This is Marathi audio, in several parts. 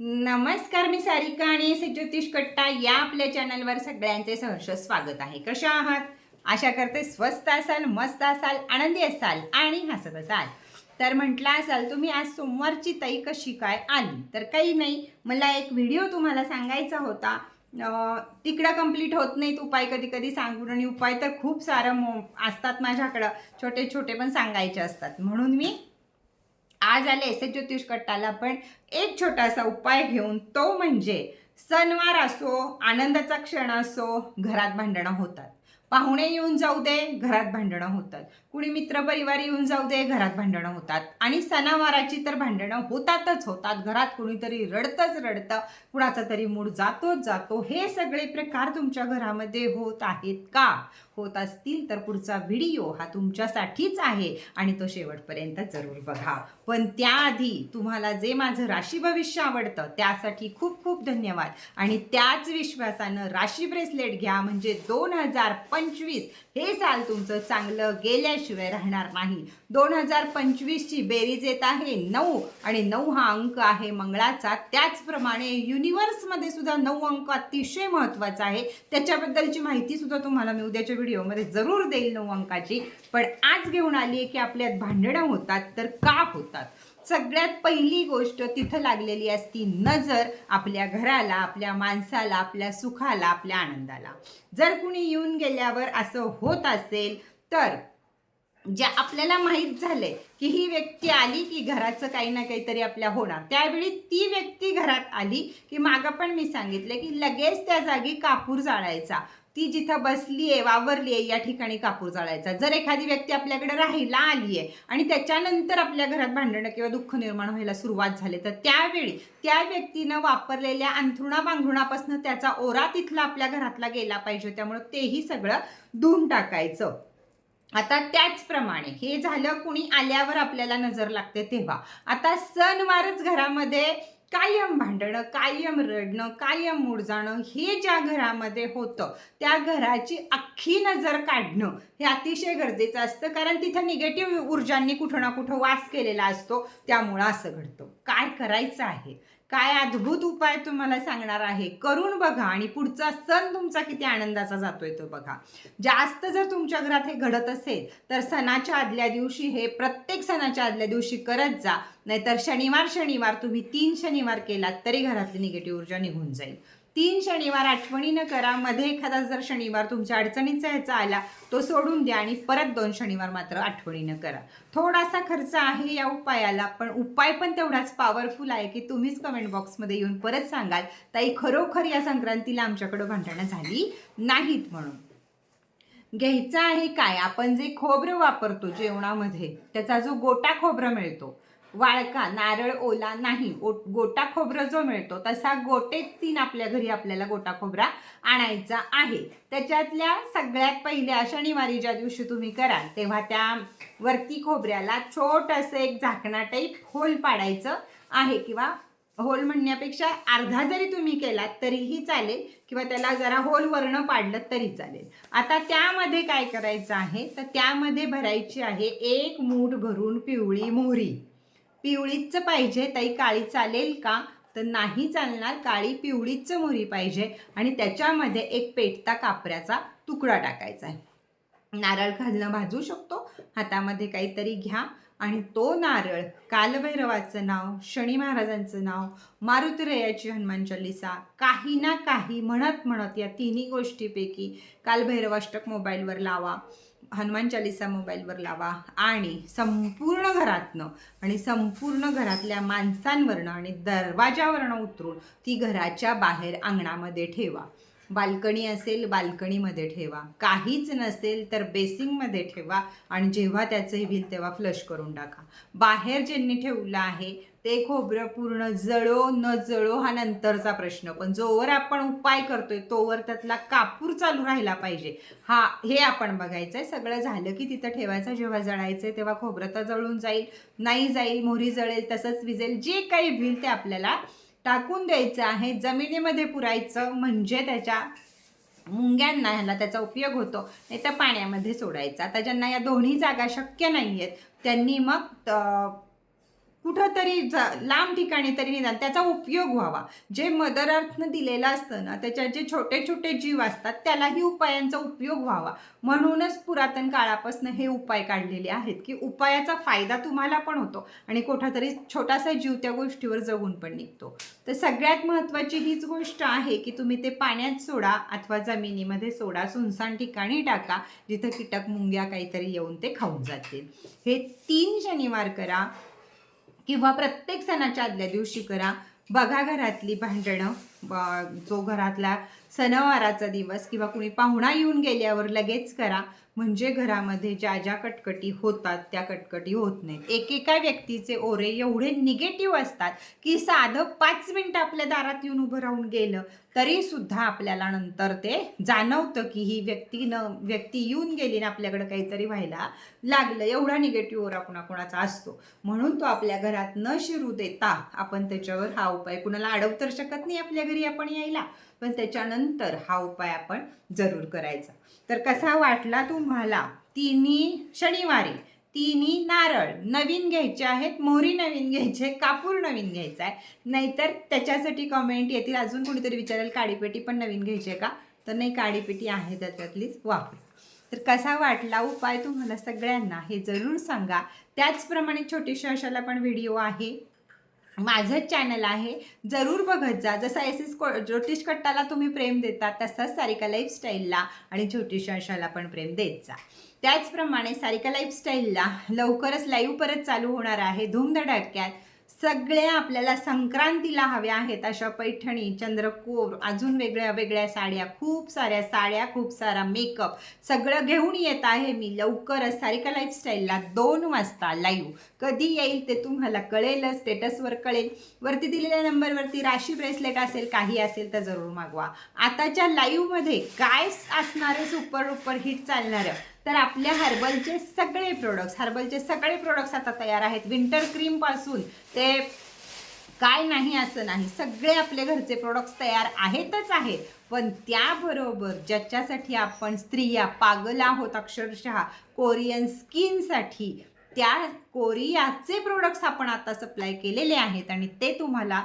नमस्कार मी सारिका आणि श्री ज्योतिष कट्टा या आपल्या चॅनलवर सगळ्यांचे सहर्ष स्वागत आहे. कशा आहात? आशा करते स्वस्त असाल मस्त असाल आनंदी असाल आणि हसत असाल. तर म्हटलं असाल तुम्ही आज सोमवारची ताई कशी काय आली? तर काही नाही मला एक व्हिडिओ तुम्हाला सांगायचा होता. तिकडं कंप्लीट होत नाहीत उपाय कधी कधी सांगून आणि उपाय तर खूप सारं मो असतात माझ्याकडं. छोटे छोटे पण सांगायचे असतात. म्हणून मी आज आले एस एच ज्योतिष कट्टाला पण एक छोटासा उपाय घेऊन तो म्हणजे सणवार असो आनंदाचा क्षण असो घरात भांडणं होतात. पाहुणे येऊन जाऊ दे घरात भांडणं होतात. कुणी मित्रपरिवार येऊन जाऊ दे घरात भांडणं होतात. आणि सणावाराची तर भांडणं होतातच होतात. घरात कुणीतरी रडतच रडतं कुणाचा तरी मूड जातोच जातो. हे सगळे प्रकार तुमच्या घरामध्ये होत आहेत का? होत असतील तर पुढचा व्हिडिओ हा तुमच्यासाठीच आहे आणि तो शेवटपर्यंत जरूर बघा. पण त्याआधी तुम्हाला जे माझं राशी भविष्य आवडतं त्यासाठी खूप खूप धन्यवाद. आणि त्याच विश्वासानं राशी ब्रेसलेट घ्या म्हणजे दोन हजार पंचवीस हे साल तुमचं चांगलं गेल्याशिवाय राहणार नाही. दोन हजार पंचवीसची बेरीज येत आहे. नऊ आणि नऊ हा अंक आहे मंगळाचा. त्याचप्रमाणे युनिव्हर्समध्ये सुद्धा नऊ अंक अतिशय महत्त्वाचा आहे. त्याच्याबद्दलची माहिती सुद्धा तुम्हाला मी उद्याच्या व्हिडिओमध्ये जरूर देईल नऊ अंकाची. पण आज घेऊन आली आहे की आपल्यात भांडणं होतात तर का होतात? सगळ्यात पहिली गोष्ट तिथं लागलेली असती नजर आपल्या घराला आपल्या माणसाला आपल्या सुखाला आपल्या आनंदाला. जर कुणी येऊन गेल्यावर असं होत असेल तर ज्या आपल्याला माहीत झालंय की ही व्यक्ती आली की घराचं काही ना काहीतरी आपल्या होणार. त्यावेळी ती व्यक्ती घरात आली की मागं पण मी सांगितलं की लगेच त्या जागी कापूर जाळायचा. ती जिथं बसली आहे वावरली आहे या ठिकाणी कापूर जाळायचा. जर एखादी व्यक्ती आपल्याकडे राहायला आली आहे आणि त्याच्यानंतर आपल्या घरात भांडणं किंवा दुःख निर्माण व्हायला सुरुवात झाली तर त्यावेळी त्या व्यक्तीनं वापरलेल्या अंथरुणा बांधरुणापासून त्याचा ओरा तिथला आपल्या घरातला गेला पाहिजे. त्यामुळं तेही सगळं धुवून टाकायचं. आता त्याचप्रमाणे हे झालं कुणी आल्यावर आपल्याला नजर लागते तेव्हा. आता सणवारच घरामध्ये कायम भांडणं कायम रडणं कायम मुडजाणं हे ज्या घरामध्ये होतं त्या घराची अख्खी नजर काढणं हे अतिशय गरजेचं असतं कारण तिथं निगेटिव्ह ऊर्जांनी कुठं ना कुठं वास केलेला असतो त्यामुळं असं घडतं. काय करायचं आहे? काय अद्भुत उपाय तुम्हाला सांगणार आहे? करून बघा आणि पुढचा सण तुमचा किती आनंदाचा जातोय तो बघा. जास्त जर तुमच्या घरात हे घडत असेल तर सणाच्या आदल्या दिवशी हे प्रत्येक सणाच्या आदल्या दिवशी करत जा. नाहीतर शनिवार शनिवार तुम्ही तीन शनिवार केलात तरी घरातली निगेटिव्ह ऊर्जा निघून जाईल. तीन शनिवार आठवणीनं करा. मध्ये एखादा जर शनिवार तुमच्या अडचणीचा ह्याचा आला तो सोडून द्या आणि परत दोन शनिवार मात्र आठवणीनं करा. थोडासा खर्च आहे या उपायाला पण उपाय पण तेवढाच पॉवरफुल आहे की तुम्हीच कमेंट बॉक्समध्ये येऊन परत सांगाल ताई खरोखर या संक्रांतीला आमच्याकडं भांडणं झाली नाहीत म्हणून. घ्यायचं आहे काय? आपण जे खोबरं वापरतो जेवणामध्ये त्याचा जो गोटा खोबरं मिळतो वाळका नारळ ओला नाही. ओ गोटा खोबरं जो मिळतो तसा गोटेच तीन आपल्या घरी आपल्याला गोटा खोबरा आणायचा आहे. त्याच्यातल्या सगळ्यात पहिल्या शनिवारी ज्या दिवशी तुम्ही कराल तेव्हा त्या वरती खोबऱ्याला छोटंसं एक झाकणा टाईप होल पाडायचं आहे किंवा होल म्हणण्यापेक्षा अर्धा जरी तुम्ही केलात तरीही चालेल किंवा त्याला जरा होल वर्ण पाडलं तरी चालेल. आता त्यामध्ये काय करायचं आहे? तर त्यामध्ये भरायची आहे एक मूठ भरून पिवळी मोहरी. पिवळीच पाहिजे ताई काळी चालेल का? तर नाही चालणार काळी पिवळीच मोहरी पाहिजे. आणि त्याच्यामध्ये एक पेटता कापऱ्याचा तुकडा टाकायचा आहे. नारळ घालणं भाजू शकतो. हातामध्ये काहीतरी घ्या. आणि तो नारळ कालभैरवाचं नाव शनी महाराजांचं नाव मारुतिरयाची हनुमान चालिसा काही ना काही म्हणत म्हणत या तिन्ही गोष्टीपैकी कालभैरवाष्टक मोबाईलवर लावा हनुमान चालिसा मोबाईलवर लावा आणि संपूर्ण घरातनं आणि संपूर्ण घरातल्या माणसांवरनं आणि दरवाजावरनं उतरून ती घराच्या बाहेर अंगणामध्ये ठेवा. बाल्कनी असेल बाल्कनीमध्ये ठेवा. काहीच नसेल तर बेसिंगमध्ये ठेवा आणि जेव्हा त्याचं होईल तेव्हा फ्लश करून टाका. बाहेर ज्यांनी ठेवलं आहे ते खोबरं पूर्ण जळो न जळो हा नंतरचा प्रश्न. पण जोवर आपण उपाय करतोय तोवर त्यातला कापूर चालू राहिला पाहिजे. हा हे आपण बघायचं आहे सगळं झालं की तिथं ठेवायचं जेव्हा जळायचं आहे तेव्हा खोबरं तर जळून जाईल नाही जाईल मोहरी जळेल तसंच विजेल जे काही होईल ते आपल्याला टाकून द्यायचं आहे जमिनीमध्ये पुरायचं म्हणजे त्याच्या मुंग्यांना ह्याला त्याचा उपयोग होतो. नाही तर पाण्यामध्ये सोडायचा. आता ज्यांना या दोन्ही जागा शक्य नाही आहेत त्यांनी मग कुठंतरी जा लांब ठिकाणी तरी निदान त्याचा उपयोग व्हावा. जे मदर अर्थनं दिलेलं असतं ना त्याच्यात जे छोटे छोटे जीव असतात त्यालाही उपायांचा उपयोग व्हावा. म्हणूनच पुरातन काळापासून हे उपाय काढलेले आहेत की उपायाचा फायदा तुम्हाला पण होतो आणि कुठंतरी छोटासा जीव त्या गोष्टीवर जगून पण निघतो. तर सगळ्यात महत्त्वाची हीच गोष्ट आहे की तुम्ही ते पाण्यात सोडा अथवा जमिनीमध्ये सोडा सुनसान ठिकाणी टाका जिथं कीटक मुंग्या काहीतरी येऊन ते खाऊन जातील. हे तीन शनिवार करा किंवा प्रत्येक सणाच्या आदल्या दिवशी करा. बघा घरातली भांडणं. जो घरातला सणवाराचा दिवस किंवा कुणी पाहुणा येऊन गेल्यावर लगेच करा. म्हणजे घरामध्ये ज्या ज्या कटकटी होतात त्या कटकटी होत नाहीत. एकेका व्यक्तीचे ओरे एवढे निगेटिव्ह असतात की साधं पाच मिनटं आपल्या दारात येऊन उभं राहून गेलं तरी सुद्धा आपल्याला नंतर ते जाणवतं की ही व्यक्ती न व्यक्ती येऊन गेली ना आपल्याकडे काहीतरी व्हायला लागलं. एवढा निगेटिव्ह ओरा कुणाकुणाचा असतो. म्हणून तो आपल्या घरात न शिरू देता आपण त्याच्यावर हा उपाय कुणाला अडवू तर शकत नाही आपल्या घरी आपण यायला. पण त्याच्यानंतर हा उपाय आपण जरूर करायचा. तर कसा वाटला तुम्हाला? तिन्ही शनिवारी तिन्ही नारळ नवीन घ्यायचे आहेत मोहरी नवीन घ्यायचे कापूर नवीन घ्यायचा आहे. नाहीतर त्याच्यासाठी कमेंट येतील. अजून कोणीतरी विचारेल काडीपेटी पण नवीन घ्यायची आहे का? तर नाही काडीपेटी आहे त्याच्यातलीच वापर. तर कसा वाटला उपाय तुम्हाला सगळ्यांना हे जरूर सांगा. त्याचप्रमाणे छोटीशा अशाला पण व्हिडिओ आहे. माझंच चॅनल आहे. जरूर बघत जा. जसा एस एस ज्योतिष कट्टाला तुम्ही प्रेम देता तसंच सारिका लाईफस्टाईलला आणि ज्योतिष अशाला पण प्रेम देत जा. त्याचप्रमाणे सारिका लाईफस्टाईलला लवकरच लाईव्ह परत चालू होणार आहे. धूमधडाक्यात सगळ्या आपल्याला संक्रांतीला हव्या आहेत अशा पैठणी चंद्रकोर अजून वेगळ्या वेगळ्या साड्या खूप साऱ्या साड्या खूप सारा मेकअप सगळं घेऊन येत आहे मी लवकरच सारिका लाईफस्टाईलला दोन वाजता लाईव्ह कधी येईल ते तुम्हाला कळेलच स्टेटसवर कळेल. वरती दिलेल्या नंबरवरती राशी ब्रेसलेट असेल काही असेल तर जरूर मागवा. आताच्या लाईव्हमध्ये काय असणार सुपर डुपर हिट चालणारं. तर आपल्या हर्बलचे सगळे प्रोडक्ट्स हर्बलचे सगळे प्रोडक्ट्स आता तयार आहेत. विंटर क्रीमपासून ते काय नाही असं नाही. सगळे आपले घरचे प्रोडक्ट्स तयार आहेतच आहेत. पण त्याबरोबर ज्याच्यासाठी आपण स्त्रिया पागल आहोत अक्षरशः कोरियन स्किनसाठी त्या कोरियाचे प्रोडक्ट्स आपण आता सप्लाय केलेले आहेत आणि ते तुम्हाला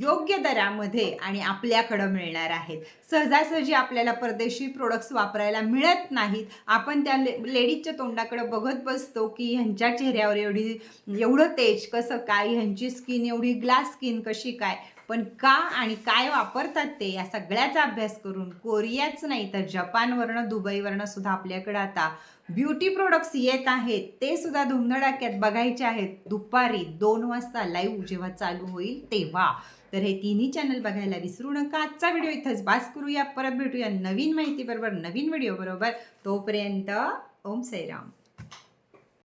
योग्य दरामध्ये आणि आपल्याकडं मिळणार आहेत. सहजासहजी आपल्याला परदेशी प्रोडक्ट्स वापरायला मिळत नाहीत. आपण त्या ले लेडीजच्या तोंडाकडं बघत बसतो की ह्यांच्या चेहऱ्यावर एवढी एवढं तेज कसं काय? ह्यांची स्किन एवढी ग्लास स्किन कशी काय? पण का आणि काय वापरतात ते या सगळ्याचा अभ्यास करून? कोरियाच नाही तर जपानवरनं दुबईवरनं सुद्धा आपल्याकडं आता ब्युटी प्रोडक्ट्स येत आहेत. ते सुद्धा धुमधडाक्यात बघायचे आहेत. दुपारी दोन वाजता लाईव्ह जेव्हा चालू होईल तेव्हा. तर हे तिन्ही चॅनल बघायला विसरू नका. आजचा व्हिडिओ इथंच बास करूया. परत भेटूया नवीन माहितीबरोबर नवीन व्हिडिओ बरोबर. तोपर्यंत ओम सैराम.